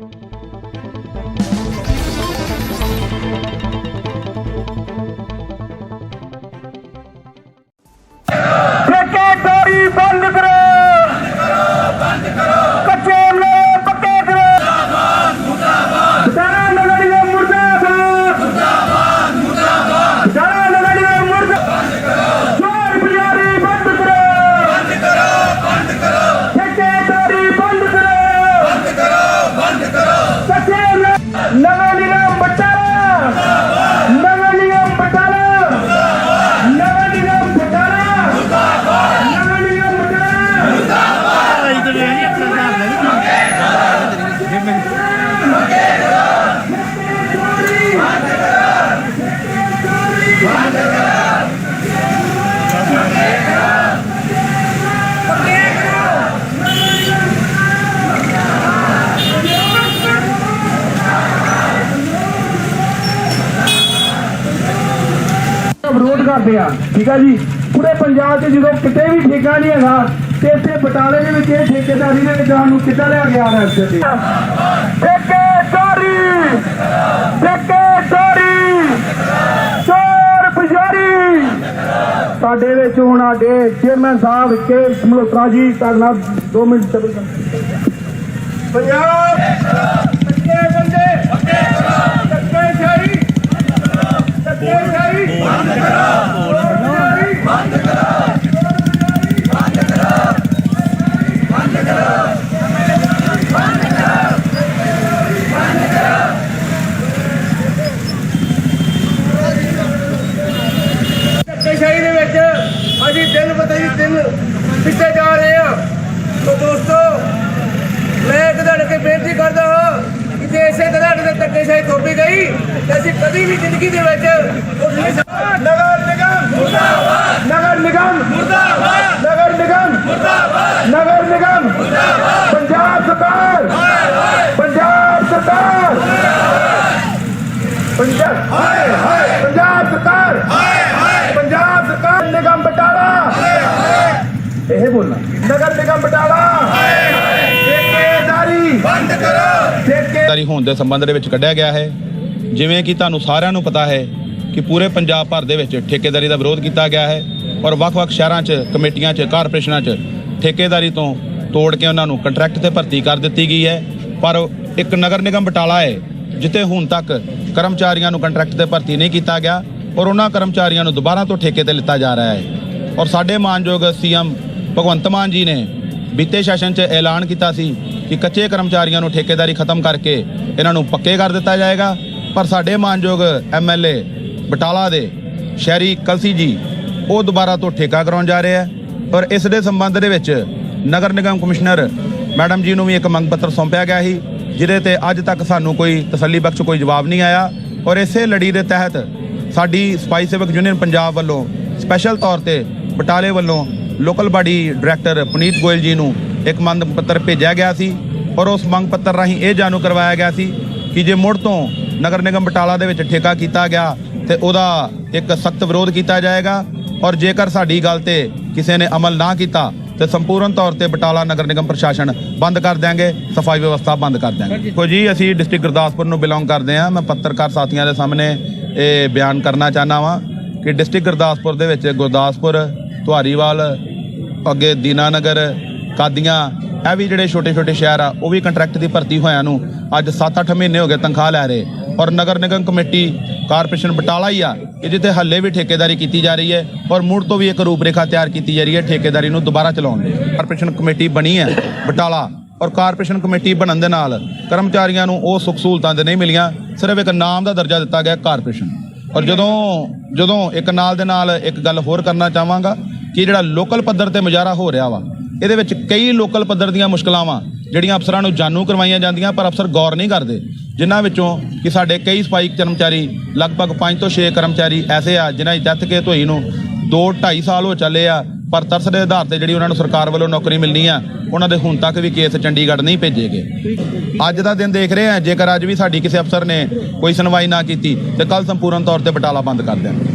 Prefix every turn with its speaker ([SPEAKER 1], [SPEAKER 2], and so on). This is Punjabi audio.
[SPEAKER 1] thank you ਵਿਰੋਧ ਕਰਦੇ ਆ। ਠੀਕ ਆ ਜੀ? ਪੂਰੇ ਪੰਜਾਬ 'ਚ ਜਦੋਂ ਕਿਤੇ ਵੀ ਠੇਕਾ ਨਹੀਂ ਹੈਗਾ, ਤੇ ਇੱਥੇ ਬਟਾਲੇ ਦੇ ਵਿੱਚ ਇਹ ਠੇਕੇਦਾਰੀ ਦੇ ਵਿੱਚ ਨੂੰ ਕਿੱਦਾਂ ਲਿਆ ਗਿਆ ਹੈ ਇੱਥੇ ਠੇਕੇਦਾਰੀ! ਠੇਕੇਦਾਰੀ! ਚੋਰ ਪੁਜਾਰੀ! ਸਾਡੇ ਵਿੱਚ ਹੁਣ ਸਾਡੇ ਚੇਅਰਮੈਨ ਸਾਹਿਬ ਕੇ ਮਲੋਤਰਾ ਜੀ ਕਰਨਾ 2 ਮਿੰਟ ਸਬਰ ਪੰਜਾਬ! ਪੱਕੇ ਬੰਦੇ ਅਸੀਂ ਦਿਨ ਬਤਾਈ ਦਿਨ ਪਿੱਛੇ ਜਾ ਰਹੇ ਹਾਂ ਤੋ ਦੋਸਤੋ, ਮੈਂ ਇੱਕ ਤੁਹਾਡੇ ਕੇ ਬੇਨਤੀ ਕਰਦਾ ਹਾਂ ਕਿ ਜੇ ਇਸੇ ਤਰ੍ਹਾਂ ਦੇ ਧੱਕੇਸ਼ਾਹੀ ਥੋਪੀ ਗਈ, ਤੇ ਅਸੀਂ ਕਦੀ ਵੀ ਜ਼ਿੰਦਗੀ ਦੇ ਵਿੱਚ ਨਗਰ ਨਿਗਮ ਮੁਰਦਾਬਾਦ! ਨਗਰ ਨਿਗਮ ਮੁਰਦਾਬਾਦ! ਬੰਦ
[SPEAKER 2] ਹੋਣ ਦੇ ਸੰਬੰਧ ਦੇ ਵਿੱਚ ਕੱਢਿਆ ਗਿਆ ਹੈ। ਜਿਵੇਂ ਕਿ ਤੁਹਾਨੂੰ ਸਾਰਿਆਂ ਨੂੰ ਪਤਾ ਹੈ ਕਿ ਪੂਰੇ ਪੰਜਾਬ ਭਰ ਦੇ ਵਿੱਚ ਠੇਕੇਦਾਰੀ ਦਾ ਵਿਰੋਧ ਕੀਤਾ ਗਿਆ ਹੈ ਔਰ ਵੱਖ-ਵੱਖ ਸ਼ਹਿਰਾਂ 'ਚ, ਕਮੇਟੀਆਂ 'ਚ, ਕਾਰਪੋਰੇਸ਼ਨਾਂ 'ਚ ਠੇਕੇਦਾਰੀ ਤੋਂ ਤੋੜ ਕੇ ਉਹਨਾਂ ਨੂੰ ਕੰਟਰੈਕਟ ਤੇ ਭਰਤੀ ਕਰ ਦਿੱਤੀ ਗਈ ਹੈ। ਪਰ ਇੱਕ ਨਗਰ ਨਿਗਮ ਬਟਾਲਾ ਹੈ, ਜਿੱਥੇ ਹੁਣ ਤੱਕ ਕਰਮਚਾਰੀਆਂ ਨੂੰ ਕੰਟਰੈਕਟ ਤੇ ਭਰਤੀ ਨਹੀਂ ਕੀਤਾ ਗਿਆ ਔਰ ਉਹਨਾਂ ਕਰਮਚਾਰੀਆਂ ਨੂੰ ਦੁਬਾਰਾ ਤੋਂ ਠੇਕੇ ਤੇ ਲਿੱਤਾ ਜਾ ਰਿਹਾ ਹੈ। ਔਰ ਸਾਡੇ ਮਾਨਯੋਗ ਸੀਐਮ ਭਗਵੰਤ ਮਾਨ ਜੀ ਨੇ ਬੀਤੇ ਸੈਸ਼ਨ 'ਚ ਐਲਾਨ ਕੀਤਾ ਸੀ ਕਿ ਕੱਚੇ ਕਰਮਚਾਰੀਆਂ ਨੂੰ ਠੇਕੇਦਾਰੀ ਖਤਮ ਕਰਕੇ ਇਹਨਾਂ ਨੂੰ ਪੱਕੇ ਕਰ ਦਿੱਤਾ ਜਾਏਗਾ। ਪਰ ਸਾਡੇ ਮਾਨਯੋਗ ਐਮਐਲਏ ਬਟਾਲਾ ਦੇ ਸ਼ਹਿਰੀ ਕਲਸੀ ਜੀ ਉਹ ਦੁਬਾਰਾ ਤੋਂ ਠੇਕਾ ਕਰਾਉਣ ਜਾ ਰਹੇ ਹੈ ਔਰ ਇਸ ਦੇ ਸੰਬੰਧ ਦੇ ਵਿੱਚ ਨਗਰ ਨਿਗਮ ਕਮਿਸ਼ਨਰ ਮੈਡਮ ਜੀ ਨੂੰ ਵੀ ਇੱਕ ਮੰਗ ਪੱਤਰ ਸੌਂਪਿਆ ਗਿਆ ਸੀ, ਜਿਹਦੇ ਤੇ ਅੱਜ ਤੱਕ ਸਾਨੂੰ ਕੋਈ ਤਸੱਲੀ ਬਖਸ਼ ਕੋਈ ਜਵਾਬ ਨਹੀਂ ਆਇਆ। ਔਰ ਇਸੇ ਲੜੀ ਦੇ ਤਹਿਤ ਸਾਡੀ ਸਫ਼ਾਈ ਸੇਵਕ ਯੂਨੀਅਨ ਪੰਜਾਬ ਵੱਲੋਂ ਸਪੈਸ਼ਲ ਤੌਰ ਤੇ ਬਟਾਲੇ ਵੱਲੋਂ local body director Puneet Goyal ji ਨੂੰ ਇੱਕ ਮੰਗ ਪੱਤਰ ਭੇਜਿਆ ਗਿਆ ਸੀ ਔਰ ਉਸ ਮੰਗ ਪੱਤਰ ਰਾਹੀਂ ਇਹ ਜਾਣੂ ਕਰਵਾਇਆ ਗਿਆ ਸੀ ਕਿ ਜੇ ਮੁੜ ਤੋਂ ਨਗਰ ਨਿਗਮ ਬਟਾਲਾ ਦੇ ਵਿੱਚ ਠੇਕਾ ਕੀਤਾ ਗਿਆ ਤੇ ਉਹਦਾ ਇੱਕ ਸਖਤ ਵਿਰੋਧ ਕੀਤਾ ਜਾਏਗਾ ਔਰ ਜੇਕਰ ਸਾਡੀ ਗੱਲ ਤੇ ਕਿਸੇ ਨੇ ਅਮਲ ਨਾ ਕੀਤਾ ਤੇ ਸੰਪੂਰਨ ਤੌਰ ਤੇ ਬਟਾਲਾ ਨਗਰ ਨਿਗਮ ਪ੍ਰਸ਼ਾਸਨ ਬੰਦ ਕਰ ਦਿਆਂਗੇ ਸਫ਼ਾਈ ਵਿਵਸਥਾ ਬੰਦ ਕਰ ਦਿਆਂਗੇ। ਦੇਖੋ ਜੀ ਅਸੀਂ ਡਿਸਟ੍ਰਿਕਟ ਗੁਰਦਾਸਪੁਰ ਨੂੰ ਬਿਲੋਂਗ ਕਰਦੇ ਹਾਂ। ਮੈਂ ਪੱਤਰਕਾਰ ਸਾਥੀਆਂ ਦੇ ਸਾਹਮਣੇ ਇਹ ਬਿਆਨ ਕਰਨਾ ਚਾਹਨਾ ਵਾਂ ਕਿ ਡਿਸਟ੍ਰਿਕਟ ਗੁਰਦਾਸਪੁਰ ਦੇ ਵਿੱਚ ਗੁਰਦਾਸਪੁਰ ਧੁਆਰੀਵਾਲ ਅੱਗੇ ਦੀਨਾਨਗਰ, ਕਾਦੀਆਂ, ਇਹ ਵੀ ਜਿਹੜੇ ਛੋਟੇ ਛੋਟੇ ਸ਼ਹਿਰ ਆ, ਉਹ ਵੀ ਕੰਟਰੈਕਟ ਦੀ ਭਰਤੀ ਹੋਇਆਂ ਨੂੰ ਅੱਜ 7-8 ਮਹੀਨੇ ਹੋ ਗਏ ਤਨਖਾਹ ਲੈ ਰਹੇ। ਔਰ ਨਗਰ ਨਿਗਮ ਕਮੇਟੀ, ਕਾਰਪੋਰੇਸ਼ਨ ਬਟਾਲਾ ਹੀ ਆ, ਕਿ ਜਿੱਥੇ ਹੱਲੇ ਵੀ ਠੇਕੇਦਾਰੀ ਕੀਤੀ ਜਾ ਰਹੀ ਹੈ, ਔਰ ਮੁੜ ਤੋਂ ਵੀ ਇੱਕ ਰੂਪਰੇਖਾ ਤਿਆਰ ਕੀਤੀ ਜਾ ਰਹੀ ਹੈ ਠੇਕੇਦਾਰੀ ਨੂੰ ਦੁਬਾਰਾ ਚਲਾਉਣ ਲਈ। ਕਾਰਪੋਰੇਸ਼ਨ ਕਮੇਟੀ ਬਣੀ ਹੈ ਬਟਾਲਾ, ਔਰ ਕਾਰਪੋਰੇਸ਼ਨ ਕਮੇਟੀ ਬਣਨ ਦੇ ਨਾਲ ਕਰਮਚਾਰੀਆਂ ਨੂੰ ਉਹ ਸੁੱਖ ਸਹੂਲਤਾਂ ਤੇ ਨਹੀਂ ਮਿਲੀਆਂ, ਸਿਰਫ ਇੱਕ ਨਾਮ ਦਾ ਦਰਜਾ ਦਿੱਤਾ ਗਿਆ ਕਾਰਪੋਰੇਸ਼ਨ। ਔਰ ਜਦੋਂ ਜਦੋਂ ਇੱਕ ਨਾਲ ਦੇ ਨਾਲ ਇੱਕ ਗੱਲ ਹੋਰ ਕਰਨਾ ਚਾਹਾਂਗਾ ਕਿ ਜਿਹੜਾ ਲੋਕਲ ਪੱਧਰ ਤੇ ਮੁਜ਼ਾਹਰਾ ਹੋ ਰਿਹਾ ਵਾ, ਇਹਦੇ ਵਿੱਚ ਕਈ ਲੋਕਲ ਪੱਧਰ ਦੀਆਂ ਮੁਸ਼ਕਲਾਂ ਵਾ, ਜਿਹੜੀਆਂ ਅਫਸਰਾਂ ਨੂੰ ਜਾਣੂ ਕਰਵਾਈਆਂ ਜਾਂਦੀਆਂ, ਪਰ ਅਫਸਰ ਗੌਰ ਨਹੀਂ ਕਰਦੇ। ਜਿਨ੍ਹਾਂ ਵਿੱਚੋਂ ਕਿ ਸਾਡੇ ਕਈ ਸਫ਼ਾਈ ਕਰਮਚਾਰੀ, ਲਗਭਗ 5 ਤੋਂ 6 ਕਰਮਚਾਰੀ ਐਸੇ ਆ, ਜਿਨ੍ਹਾਂ ਦੀ ਡੈਥ ਕੇ ਧੋਈ ਨੂੰ 2 2.5 ਸਾਲ ਹੋ ਚੱਲੇ ਆ ਪਰ ਤਰਸ ਦੇ ਆਧਾਰ ਤੇ ਜਿਹੜੀ ਉਹਨਾਂ ਨੂੰ ਸਰਕਾਰ ਵੱਲੋਂ ਨੌਕਰੀ ਮਿਲਣੀ ਆ, ਉਹਨਾਂ ਦੇ ਹੁਣ ਤੱਕ ਵੀ ਕੇਸ ਚੰਡੀਗੜ੍ਹ ਨਹੀਂ ਭੇਜੇ ਗਏ ਅੱਜ ਦਾ ਦਿਨ ਦੇਖ ਰਹੇ ਆ, ਜੇਕਰ ਅੱਜ ਵੀ ਸਾਡੀ ਕਿਸੇ ਅਫਸਰ ਨੇ ਕੋਈ ਸੁਣਵਾਈ ਨਾ ਕੀਤੀ, ਤੇ ਕੱਲ ਸੰਪੂਰਨ ਤੌਰ ਤੇ ਬਟਾਲਾ ਬੰਦ ਕਰ ਦਿਆਂਗੇ